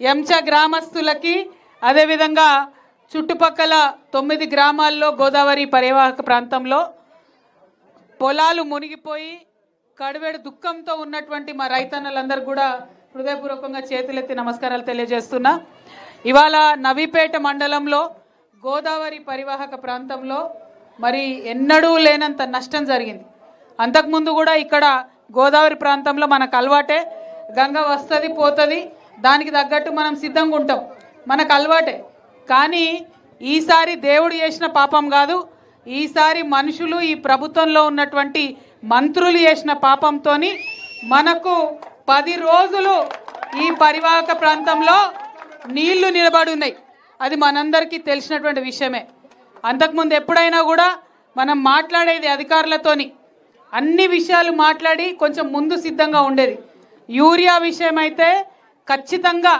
ఎంచ గ్రామస్తులకి అదేవిధంగా చుట్టుపక్కల తొమ్మిది గ్రామాల్లో గోదావరి పరివాహక ప్రాంతంలో పొలాలు మునిగిపోయి కడువేడు దుఃఖంతో ఉన్నటువంటి మా రైతన్నలందరూ కూడా హృదయపూర్వకంగా చేతులెత్తి నమస్కారాలు తెలియజేస్తున్నా. ఇవాళ నవీపేట మండలంలో గోదావరి పరివాహక ప్రాంతంలో మరి ఎన్నడూ లేనంత నష్టం జరిగింది. అంతకుముందు కూడా ఇక్కడ గోదావరి ప్రాంతంలో మనకు అలవాటే. గంగ వస్తుంది పోతుంది. దానికి తగ్గట్టు మనం సిద్ధంగా ఉంటాం. మనకు అలవాటే. కానీ ఈసారి దేవుడు చేసిన పాపం కాదు ఈసారి మనుషులు ఈ ప్రభుత్వంలో ఉన్నటువంటి మంత్రులు చేసిన పాపంతో మనకు పది రోజులు ఈ పరివాహక ప్రాంతంలో నీళ్ళు నిలబడి ఉన్నాయి. అది మనందరికీ తెలిసినటువంటి విషయమే. అంతకుముందు ఎప్పుడైనా కూడా మనం మాట్లాడేది అధికారులతోని అన్ని విషయాలు మాట్లాడి కొంచెం ముందు సిద్ధంగా ఉండేది. యూరియా విషయం అయితే ఖచ్చితంగా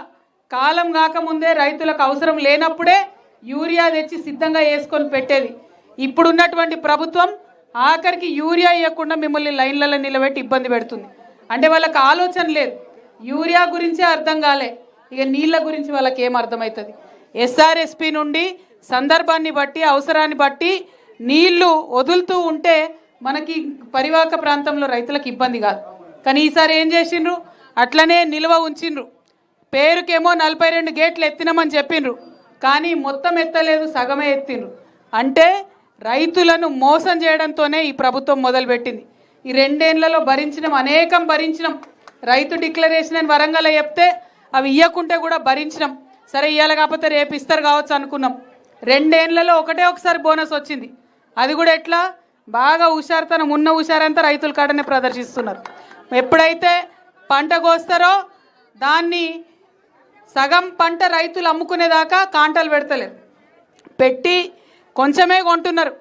కాలం కాకముందే రైతులకు అవసరం లేనప్పుడే యూరియా తెచ్చి సిద్ధంగా వేసుకొని పెట్టేది. ఇప్పుడున్నటువంటి ప్రభుత్వం ఆఖరికి యూరియా ఇవ్వకుండా మిమ్మల్ని లైన్లలో నిలబెట్టి ఇబ్బంది పెడుతుంది. అంటే వాళ్ళకి ఆలోచన లేదు. యూరియా గురించే అర్థం కాలే. ఇక నీళ్ళ గురించి వాళ్ళకి ఏం అర్థమవుతుంది ఎస్ఆర్ఎస్పి నుండి సందర్భాన్ని బట్టి అవసరాన్ని బట్టి నీళ్ళు వదులుతూ ఉంటే మనకి పరివాహక ప్రాంతంలో రైతులకు ఇబ్బంది కాదు. కానీ ఈసారి ఏం చేసిండ్రు? అట్లనే నిల్వ ఉంచిండ్రు. పేరుకేమో నలభై రెండు గేట్లు ఎత్తినామని చెప్పిండ్రు. కానీ మొత్తం ఎత్తలేదు సగమే ఎత్తిండ్రు. అంటే రైతులను మోసం చేయడంతోనే ఈ ప్రభుత్వం మొదలుపెట్టింది. ఈ రెండేళ్ళలో భరించినాం అనేకం భరించినాం. రైతు డిక్లరేషన్ అని వరంగల్ చెప్తే అవి ఇయ్యకుంటే కూడా భరించినాం. సరే ఇవ్వాలి కాకపోతే రేపు ఇస్తారు కావచ్చు అనుకున్నాం. రెండేళ్ళలో ఒకటే ఒకసారి బోనస్ వచ్చింది. అది కూడా ఎట్లా? బాగా హుషారుతనం ఉన్న హుషారంతా రైతుల కాడనే ప్రదర్శిస్తున్నారు. ఎప్పుడైతే పంట కోస్తారో దాన్ని సగం పంట రైతులు అమ్ముకునేదాకా కాంటలు పెడతలేరు. పెట్టి కొంచెమే కొంటున్నారు.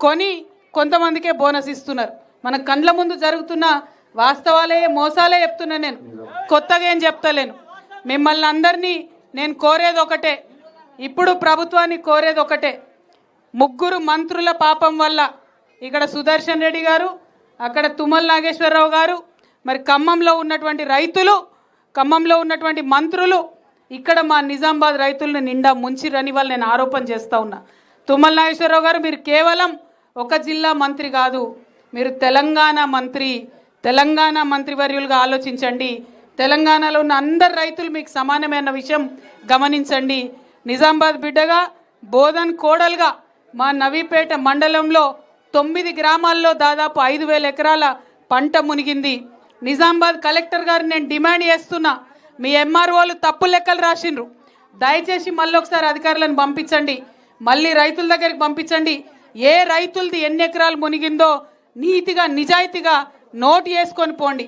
కొని కొంతమందికే బోనస్ ఇస్తున్నారు. మన కండ్ల ముందు జరుగుతున్న వాస్తవాలే మోసాలే చెప్తున్నా నేను. కొత్తగా ఏం చెప్తలేను. మిమ్మల్ని అందరినీ నేను కోరేది ఒకటే. ఇప్పుడు ప్రభుత్వాన్ని కోరేది ఒకటే. ముగ్గురు మంత్రుల పాపం వల్ల ఇక్కడ సుదర్శన్ రెడ్డి గారు అక్కడ తుమ్మల నాగేశ్వరరావు గారు మరి ఖమ్మంలో ఉన్నటువంటి రైతులు ఖమ్మంలో ఉన్నటువంటి మంత్రులు ఇక్కడ మా నిజామాబాద్ రైతులను నిండా ముంచిరని వాళ్ళు నేను ఆరోపణ చేస్తూ ఉన్నా. తుమ్మల నాగేశ్వరరావు గారు మీరు కేవలం ఒక జిల్లా మంత్రి కాదు మీరు తెలంగాణ మంత్రి తెలంగాణ మంత్రివర్యులుగా ఆలోచించండి. తెలంగాణలో ఉన్న అందరు రైతులు మీకు సమానమైన విషయం గమనించండి. నిజామాబాద్ బిడ్డగా బోధన్ కోడలుగా మా నవీపేట మండలంలో తొమ్మిది గ్రామాల్లో దాదాపు ఐదు వేల ఎకరాల పంట మునిగింది. నిజామాబాద్ కలెక్టర్ గారు నేను డిమాండ్ చేస్తున్నా. మీ ఎంఆర్ఓలు తప్పు లెక్కలు రాసిండ్రు. దయచేసి మళ్ళీ ఒకసారి అధికారులను పంపించండి. మళ్ళీ రైతుల దగ్గరికి పంపించండి. ఏ రైతులది ఎన్ని ఎకరాలు మునిగిందో నీతిగా నిజాయితీగా నోట్ చేసుకొని పోండి.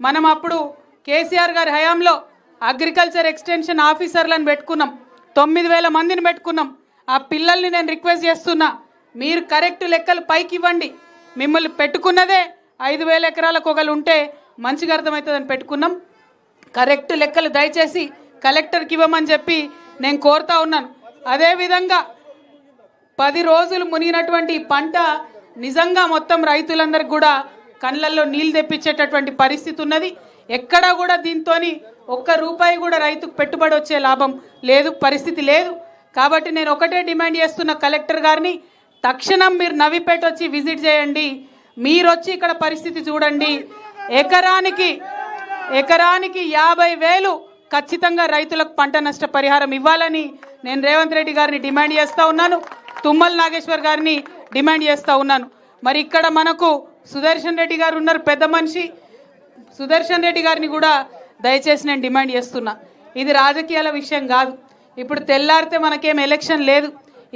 మనం అప్పుడు కేసీఆర్ గారి హయాంలో అగ్రికల్చర్ ఎక్స్టెన్షన్ ఆఫీసర్లను పెట్టుకున్నాం. తొమ్మిది వేల మందిని పెట్టుకున్నాం. ఆ పిల్లల్ని నేను రిక్వెస్ట్ చేస్తున్నా మీరు కరెక్ట్ లెక్కలు పైకి ఇవ్వండి. మిమ్మల్ని పెట్టుకున్నదే ఐదు వేల ఎకరాలకు ఒకళ్ళు ఉంటే మంచిగా అర్థమవుతుందని పెట్టుకున్నాం. కరెక్ట్ లెక్కలు దయచేసి కలెక్టర్కి ఇవ్వమని చెప్పి నేను కోరుతా ఉన్నాను. అదేవిధంగా పది రోజులు మునిగినటువంటి పంట నిజంగా మొత్తం రైతులందరికీ కూడా కళ్ళల్లో నీళ్ళు తెప్పించేటటువంటి పరిస్థితి ఉన్నది. ఎక్కడా కూడా దీంతో ఒక్క రూపాయి కూడా రైతుకు పెట్టుబడి వచ్చే లాభం లేదు పరిస్థితి లేదు. కాబట్టి నేను ఒకటే డిమాండ్ చేస్తున్న కలెక్టర్ గారిని తక్షణం మీరు నవిపేట వచ్చి విజిట్ చేయండి. మీరు వచ్చి ఇక్కడ పరిస్థితి చూడండి. ఎకరానికి ఎకరానికి యాభై వేలు ఖచ్చితంగా రైతులకు పంట నష్ట పరిహారం ఇవ్వాలని నేను రేవంత్ రెడ్డి గారిని డిమాండ్ చేస్తా ఉన్నాను. తుమ్మల నాగేశ్వర్ గారిని డిమాండ్ చేస్తా ఉన్నాను. మరి ఇక్కడ మనకు సుదర్శన్ రెడ్డి గారు ఉన్నారు పెద్ద మనిషి. సుదర్శన్ రెడ్డి గారిని కూడా దయచేసి నేను డిమాండ్ చేస్తున్నా. ఇది రాజకీయాల విషయం కాదు. ఇప్పుడు తెల్లారితే మనకేం ఎలక్షన్ లేదు.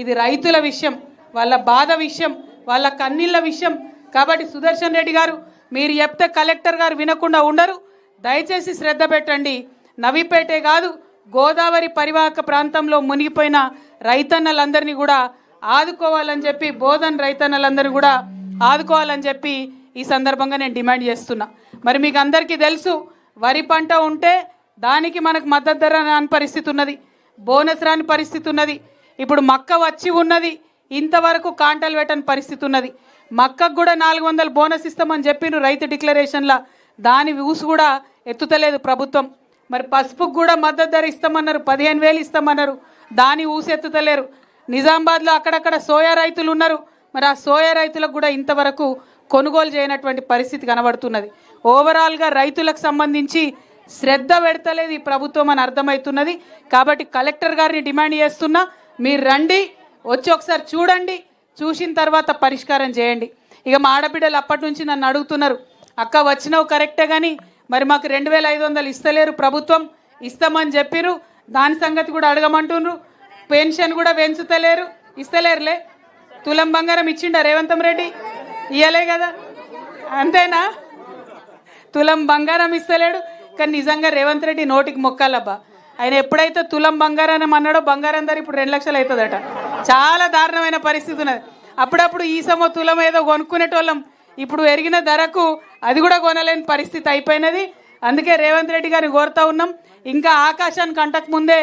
ఇది రైతుల విషయం వాళ్ళ బాధ విషయం వాళ్ళ కన్నీళ్ళ విషయం. కాబట్టి సుదర్శన్ రెడ్డి గారు మీరు చెప్తే కలెక్టర్ గారు వినకుండా ఉండరు. దయచేసి శ్రద్ధ పెట్టండి. నవిపేటే కాదు గోదావరి పరివాహక ప్రాంతంలో మునిగిపోయిన రైతన్నలందరినీ కూడా ఆదుకోవాలని చెప్పి బోధన్ రైతన్నలందరినీ కూడా ఆదుకోవాలని చెప్పి ఈ సందర్భంగా నేను డిమాండ్ చేస్తున్నా. మరి మీకు అందరికీ తెలుసు వరి పంట ఉంటే దానికి మనకు మద్దతు ధర రాని పరిస్థితి ఉన్నది బోనస్ రాని పరిస్థితి ఉన్నది ఇప్పుడు మక్క వచ్చి ఉన్నది ఇంతవరకు కాంటలు పెట్టని పరిస్థితి ఉన్నది. మక్కకు కూడా నాలుగు వందలు బోనస్ ఇస్తామని చెప్పిండ్రు రైతు డిక్లరేషన్ల దాని ఊసు కూడా ఎత్తుతలేదు ప్రభుత్వం. మరి పసుపుకు కూడా మద్దతు ధర ఇస్తామన్నారు పదిహేను వేలు ఇస్తామన్నారు. దాని ఊసెత్తుతలేరు నిజామాబాద్లో అక్కడక్కడ సోయా రైతులు ఉన్నారు. మరి ఆ సోయా రైతులకు కూడా ఇంతవరకు కొనుగోలు చేయనటువంటి పరిస్థితి కనబడుతున్నది. ఓవరాల్గా రైతులకు సంబంధించి శ్రద్ధ పెడతలేదు ఈ ప్రభుత్వం అని అర్థమవుతున్నది. కాబట్టి కలెక్టర్ గారిని డిమాండ్ చేస్తున్నా మీరు రండి వచ్చి ఒకసారి చూడండి చూసిన తర్వాత పరిష్కారం చేయండి. ఇక మా ఆడబిడ్డలు అప్పటి నుంచి నన్ను అడుగుతున్నారు అక్క వచ్చినావు కరెక్టే కానీ మరి మాకు రెండు వేల ఐదు వందలు ఇస్తలేరు ప్రభుత్వం ఇస్తామని చెప్పిర్రు. దాని సంగతి కూడా అడగమంటున్నారు పెన్షన్ కూడా పెంచుతలేరు. ఇస్తలేరులే. తులం బంగారం ఇచ్చిండా రేవంతం రెడ్డి? ఇయ్యలే కదా. అంతేనా? తులం బంగారం ఇస్తలేడు. కానీ నిజంగా రేవంత్ రెడ్డి నోటికి మొక్కాలబ్బా. ఆయన ఎప్పుడైతే తులం బంగారం అన్నాడో బంగారం ధర ఇప్పుడు రెండు లక్షలు అవుతుందట. చాలా దారుణమైన పరిస్థితి ఉన్నది. అప్పుడప్పుడు ఈ సమో తులం ఏదో కొనుక్కునేటోళ్ళం. ఇప్పుడు ఎరిగిన ధరకు అది కూడా కొనలేని పరిస్థితి అయిపోయినది. అందుకే రేవంత్ రెడ్డి గారిని కోరుతా ఉన్నాం. ఇంకా ఆకాశానికి అంటకు ముందే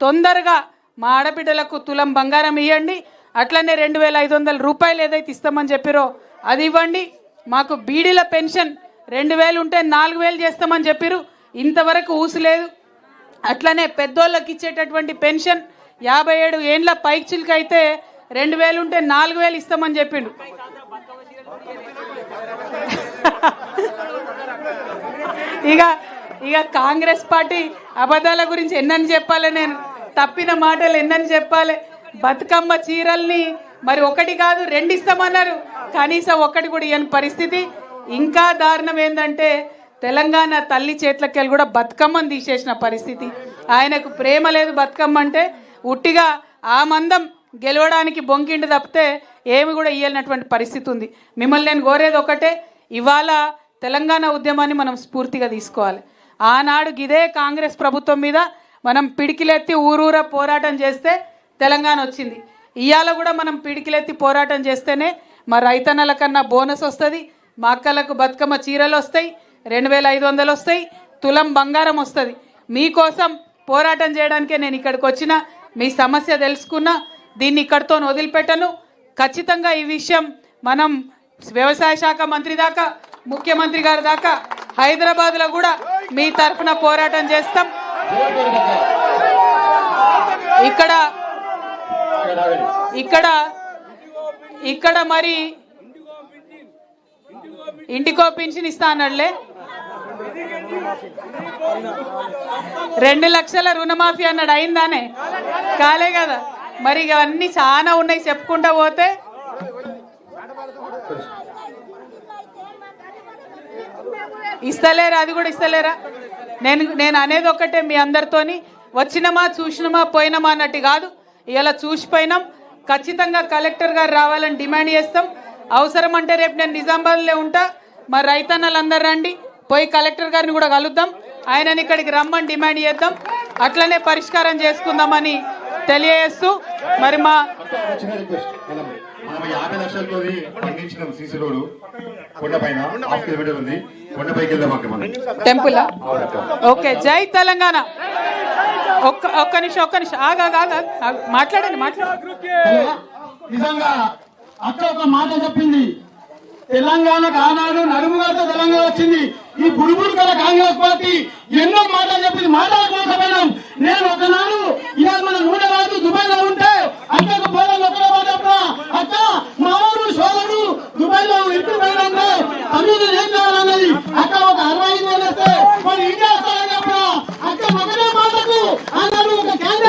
తొందరగా మా ఆడబిడ్డలకు తులం బంగారం ఇవ్వండి అట్లనే రెండు వేల ఐదు వందల రూపాయలు ఏదైతే ఇస్తామని చెప్పిరో అది ఇవ్వండి. మాకు బీడీల పెన్షన్ రెండు వేలు ఉంటే నాలుగు వేలు చేస్తామని చెప్పిరు. ఇంతవరకు ఊసులేదు అట్లనే పెద్దోళ్ళకి ఇచ్చేటటువంటి పెన్షన్ యాభై ఏడు ఏండ్ల పైకి అయితే రెండు వేలు ఉంటే నాలుగు వేలు ఇస్తామని చెప్పిండు. ఇక ఇక కాంగ్రెస్ పార్టీ అబద్ధాల గురించి ఎన్నని చెప్పాలి నేను? తప్పిన మాటలు ఎన్నని చెప్పాలి? బతుకమ్మ చీరల్ని మరి ఒకటి కాదు రెండు ఇస్తామన్నారు కనీసం ఒక్కటి కూడా ఇవ్వని పరిస్థితి. ఇంకా దారుణం ఏంటంటే తెలంగాణ తల్లి చేతులకెళ్ళి కూడా బతుకమ్మను తీసేసిన పరిస్థితి. ఆయనకు ప్రేమ లేదు బతుకమ్మ అంటే. ఉట్టిగా ఆ మందం గెలవడానికి బొంకిండి తప్పితే ఏమి కూడా ఇయ్యనటువంటి పరిస్థితి ఉంది. మిమ్మల్ని నేను కోరేది ఒకటే ఇవాళ తెలంగాణ ఉద్యమాన్ని మనం స్ఫూర్తిగా తీసుకోవాలి. ఆనాడు ఇదే కాంగ్రెస్ ప్రభుత్వం మీద మనం పిడికిలెత్తి ఊరూరా పోరాటం చేస్తే తెలంగాణ వచ్చింది. ఇవాళ కూడా మనం పిడికిలెత్తి పోరాటం చేస్తేనే మా రైతన్నల కన్నా బోనస్ వస్తుంది మా అక్కలకు బతుకమ్మ చీరలు వస్తాయి రెండు వేల ఐదు వందలు వస్తాయి తులం బంగారం వస్తుంది. మీకోసం పోరాటం చేయడానికే నేను ఇక్కడికి వచ్చిన మీ సమస్య తెలుసుకున్నా దీన్ని ఇక్కడితో వదిలిపెట్టను. ఖచ్చితంగా ఈ విషయం మనం వ్యవసాయ శాఖ మంత్రి దాకా ముఖ్యమంత్రి గారి దాకా హైదరాబాద్లో కూడా మీ తరఫున పోరాటం చేస్తాం. ఇక్కడ ఇక్కడ ఇక్కడ మరి ఇంటికో పింఛన్ ఇస్తా అన్నాడులే. రెండు లక్షల రుణమాఫీ అన్నాడు. అయిందానే? కాలే కదా. మరి ఇక చాలా ఉన్నాయి. చెప్పుకుంటా పోతే ఇస్తలేరా? అది కూడా ఇస్తలేరా? నేను నేను అనేది ఒక్కటే మీ అందరితోని. వచ్చినమా చూసినమా పోయినమా అన్నట్టు కాదు. ఇలా చూసిపోయినాం. ఖచ్చితంగా కలెక్టర్ గారు రావాలని డిమాండ్ చేస్తాం. అవసరం అంటే రేపు నేను నిజామాబాద్లో ఉంటా. మా రైతన్నలందరూ రండి. పోయి కలెక్టర్ గారిని కూడా కలుద్దాం. ఆయనని ఇక్కడికి రమ్మని డిమాండ్ చేద్దాం. అట్లనే పరిష్కారం చేసుకుందామని తెలియజేస్తూ మరి మా యాభై లక్షలతో పండించిన సీసీ రోడ్ కొండపైన. హాఫ్ కిలోమీటర్ ఉంది. టెంపుల్? ఓకే జై తెలంగాణ. ఒక్క ఒక్క నిమిషం ఒక్క నిమిషం. ఆగా ఆగా మాట్లాడండి మాట్లాడండి. నిజంగా అక్క ఒక మాట చెప్పింది. తెలంగాణకు ఆనాడు నడుముగాతో తెలంగాణ వచ్చింది. ఈ బుడుబుడు గల కాంగ్రెస్ పార్టీ ఎన్నో మాటలు చెప్పింది. మాట్లాడుకోకపోయినాం నేను ఒకనాడు ఇలా అక్క ఒక అరవై ఐదు వేలు వస్తే మరి ఇండియా వస్తారని చెప్పిన అక్క మాటకు ఒక కేంద్ర